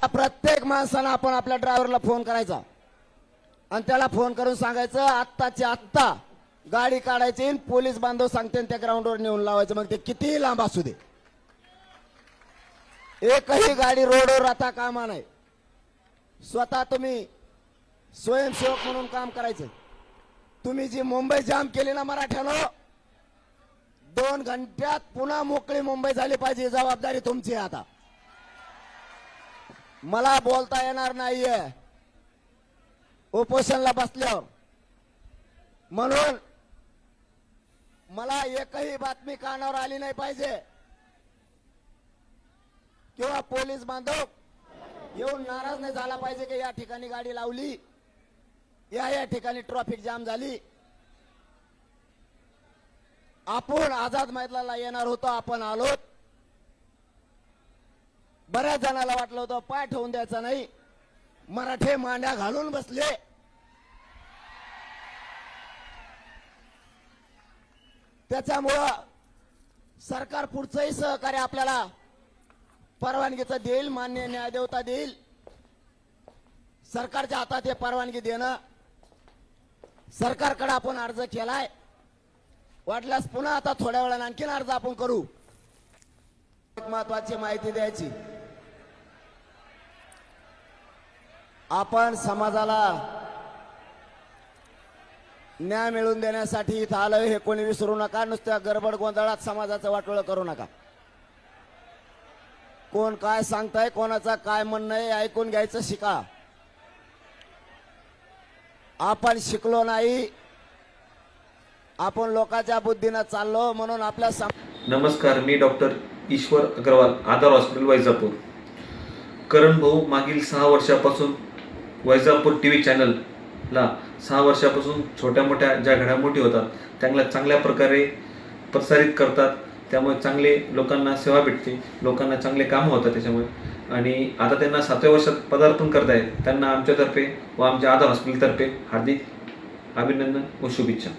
त्या प्रत्येक माणसानं आपण आपल्या ड्रायव्हरला फोन करायचा. आणि त्याला फोन करून सांगायचं आत्ताची आत्ता गाडी काढायची आणि पोलीस बांधव सांगते त्या ग्राउंडवर नेऊन लावायचं. मग ते कितीही लांब असू दे. एकही गाडी रोडवर आता कामा नाही. स्वतः तुम्ही स्वयंसेवक म्हणून काम करायचं. तुम्ही जी मुंबई जाम केली ना मराठ्यानं दोन घंट्यात पुन्हा मोकळी मुंबई झाली पाहिजे जबाबदारी तुमची आहे आता. मला बोलता येणार नाहीये. उपोषणला बसल्यावर म्हणून मला एकही बातमी कानावर आली नाही पाहिजे. किंवा पोलीस बांधव येऊन नाराज नाही झाला पाहिजे की या ठिकाणी गाडी लावली. या या ठिकाणी ट्रॉफिक जाम झाली. आपण आझाद मैदानाला येणार होतो आपण आलोत. बऱ्याच जणाला वाटलं होतं पाय ठेवून द्यायचा नाही. मराठे मांड्या घालून बसले. त्याच्यामुळं सरकार पुढचंही सहकार्य आपल्याला परवानगीचं देईल मान्य न्यायदेवता देईल. सरकारच्या हातात हे परवानगी देणं सरकारकडे आपण अर्ज केलाय. वाटल्यास पुन्हा आता थोड्या वेळानं आणखीन अर्ज आपण करू. एक महत्वाची माहिती द्यायची. आपण समाजाला न्याय मिळवून देण्यासाठी इथं आलोय हे कोणी विसरू नका. नुसत्या गडबड गोंधळात समाजाचं वाटोळं करू नका. कोण काय सांगताय कोणाचा काय म्हणणं आहे ऐकून घ्यायचं शिका. आपण शिकलो नाही. आपण लोकांच्या बुद्धीनं चाललो म्हणून आपल्या सम- नमस्कार मी डॉक्टर ईश्वर अग्रवाल आधार हॉस्पिटल वैजापूर. करण भाऊ मागील सहा वर्षापासून वैजापूर टी व्ही चॅनलला सहा वर्षापासून छोट्या मोठ्या ज्या घडामोडी होतात त्यांना चांगल्या प्रकारे प्रसारित करतात. त्यामुळे चांगले लोकांना सेवा भेटते. लोकांना चांगले कामं होतात त्याच्यामुळे. आणि आता त्यांना सातव्या वर्षात पदार्पण करतायत. त्यांना आमच्यातर्फे व आमच्या आधार हॉस्पिटलतर्फे हार्दिक अभिनंदन व शुभेच्छा.